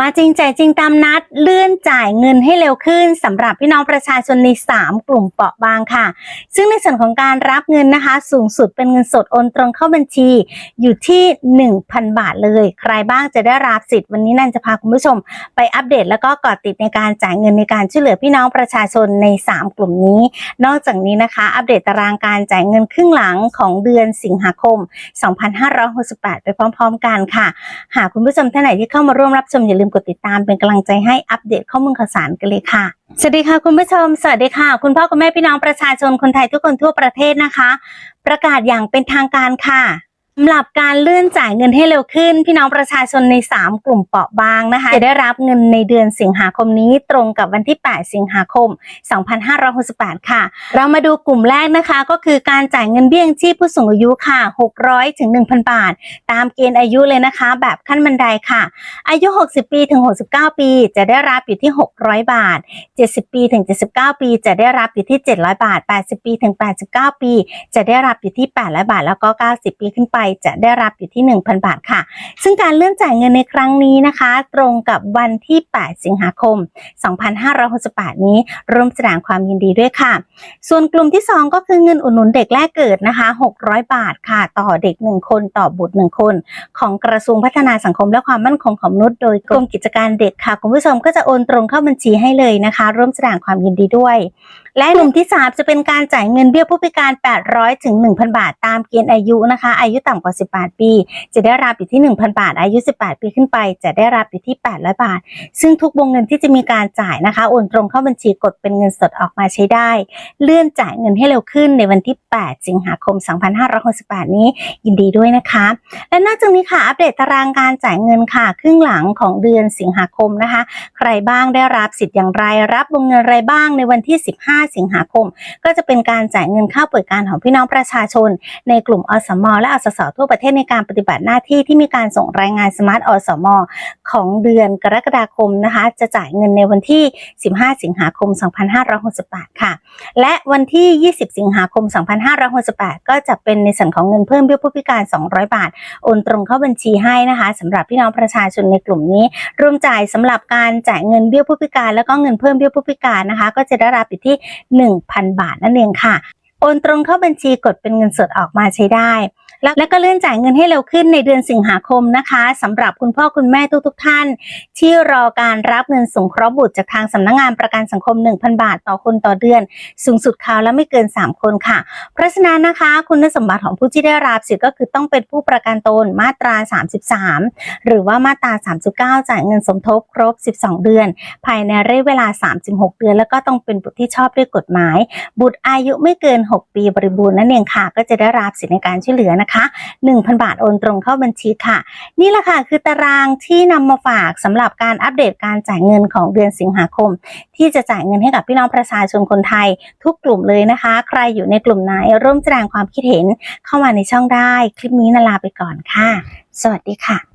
มาจริงใจายจริงตามนัดเลื่อนจ่ายเงินให้เร็วขึ้นสำหรับพี่น้องประชาชนใน 3 กลุ่มเปราะบางค่ะ ซึ่งในส่วนของการรับเงินนะคะ สูงสุดเป็นเงินสดโอนตรงเข้าบัญชี อยู่ที่ 1,000 บาทเลย ใครบ้างจะได้รับสิทธิ์วันนี้นันจะพาคุณผู้ชม ไปอัปเดตแล้วก็กาะติดในการจ่ายเงินในการช่วยเหลือพี่น้องประชาชนใน 3 กลุ่มนี้ นอกจากนี้นะคะ อัปเดตตารางการจ่ายเงินครึ่งหลังของเดือนสิงหาคม 2568 ไปพร้อม ๆ กันค่ะ หากคุณผู้ชมท่านไหนที่เข้ามาร่วมรับชมอย่าลืมกดติดตามเป็นกำลังใจให้อัปเดตข้อมูลข่าวสารกันเลยค่ะ สวัสดีค่ะคุณผู้ชม สวัสดีค่ะ คุณพ่อคุณแม่พี่น้องประชาชนคนไทยทุกคนทั่วประเทศนะคะ ประกาศอย่างเป็นทางการค่ะ สำหรับการเลื่อนจ่ายเงินให้เร็วขึ้น พี่น้องประชาชนใน 3 กลุ่มเปราะบางนะคะ จะได้รับเงินในเดือนสิงหาคมนี้ตรงกับวันที่ 8 สิงหาคม 2568 ค่ะ เรามาดูกลุ่มแรกนะคะ ก็คือการจ่ายเงินเบี้ยยังชีพผู้สูงอายุค่ะ 600 ถึง 1,000 บาท ตามเกณฑ์อายุเลยนะคะ แบบขั้นบันไดค่ะ อายุ 60 ปีถึง 69 ปี จะได้รับอยู่ที่ 600 บาท 70 ปีถึง 79 ปี จะได้รับอยู่ที่ 700 บาท 80 ปีถึง 89 ปี จะได้รับอยู่ที่ 800 บาท แล้วก็ 90 ปีขึ้นไปจะได้รับอยู่ที่ 1,000 บาทค่ะ ซึ่งการเลื่อนจ่ายเงินในครั้งนี้นะคะ ตรงกับวันที่ 8 สิงหาคม 2568 นี้ร่วมแสดงความยินดีด้วยค่ะ ส่วนกลุ่มที่ 2 ก็คือเงินอุดหนุนเด็กแรกเกิดนะคะ 600 บาทค่ะ ต่อเด็ก 1 คนต่อบุตร 1 คน ของกระทรวงพัฒนาสังคมและความมั่นคงของมนุษย์โดยกรมกิจการเด็กค่ะคุณผู้ชมก็จะโอนตรงเข้าบัญชีให้เลยนะคะ ร่วมแสดงความยินดีด้วย และกลุ่มที่ 3 จะเป็นการจ่ายเงินเบี้ยผู้พิการ 800 ถึง 1,000 บาทตามเกณฑ์อายุนะคะ อายุต่ำกว่า 18 ปี จะได้รับอยู่ที่ 1,000 บาท อายุ 18 ปีขึ้นไป จะได้รับอยู่ที่ 800 บาท ซึ่งทุกวงเงินที่จะมีการจ่ายนะคะ โอนตรงเข้าบัญชีกดเป็นเงินสดออกมาใช้ได้ เลื่อนจ่ายเงินให้เร็วขึ้นในวันที่ 8 สิงหาคม 2568 นี้ ยินดีด้วยนะคะ และนอกจากนี้ค่ะ อัปเดตตารางการจ่ายเงินค่ะ ครึ่งหลังของเดือนสิงหาคมนะคะ ใครบ้างได้รับสิทธิ์อย่างไร รับวงเงินอะไรบ้างในวันที่ 15 สิงหาคม ก็จะเป็นการจ่ายเงินค่าป่วยการของพี่น้องประชาชน ในกลุ่มอสม และอสสทั่วประเทศในการปฏิบัติหน้าที่ที่มีการส่งรายงานสมาร์ทอสมของเดือนกรกฎาคมนะคะ จะจ่ายเงินในวันที่ 15 สิงหาคม 2568 ค่ะ และวันที่ 20 สิงหาคม 2568 ก็จะเป็นในส่วนของเงินเพิ่มเบี้ยผู้พิการ 200 บาท โอนตรงเข้าบัญชีให้นะคะสำหรับพี่น้องประชาชนในกลุ่มนี้รวมจ่ายสำหรับการจ่ายเงินเบี้ยผู้พิการ แล้วก็เงินเพิ่มเบี้ยผู้พิการนะคะ ก็จะได้รับอยู่ที่ 1,000 บาทนั่นเองค่ะ โอนตรงเข้าบัญชีกดเป็นเงินสดออกมาใช้ได้ แล้วก็เลื่อนจ่ายเงินให้เร็วขึ้นในเดือนสิงหาคมนะคะสำหรับคุณพ่อคุณแม่ทุกๆทท่าน ที่รอการรับเงินสงเคราะห์บุตรจากทางสำนักงานประกันสังคม 1,000 บาทต่อคนต่อเดือน สูงสุดคราวละไม่เกิน 3 คนค่ะ เพราะฉะนั้นนะคะ คุณสมบัติของผู้ที่ได้รับสิทธิ์ก็คือต้องเป็นผู้ประกันตนมาตรา 33 หรือว่ามาตรา 39 จ่ายเงินสมทบครบ 12 เดือน ภายในระยะเวลา 36 เดือน แล้วก็ต้องเป็นบุตรที่ชอบด้วยกฎหมาย บุตรอายุไม่เกิน 6 ปีบริบูรณ์นั่นเองค่ะ ก็จะได้รับสิทธิในการช่วยเหลือนะคะ1,000 บาทโอนตรงเข้าบัญชีค่ะ นี่แหละค่ะคือตารางที่นำมาฝากสำหรับการอัปเดตการจ่ายเงินของเดือนสิงหาคม ที่จะจ่ายเงินให้กับพี่น้องประชาชนคนไทย ทุกกลุ่มเลยนะคะ ใครอยู่ในกลุ่มไหนร่วมแสดงความคิดเห็นเข้ามาในช่องได้ คลิปนี้นาลาไปก่อนค่ะ สวัสดีค่ะ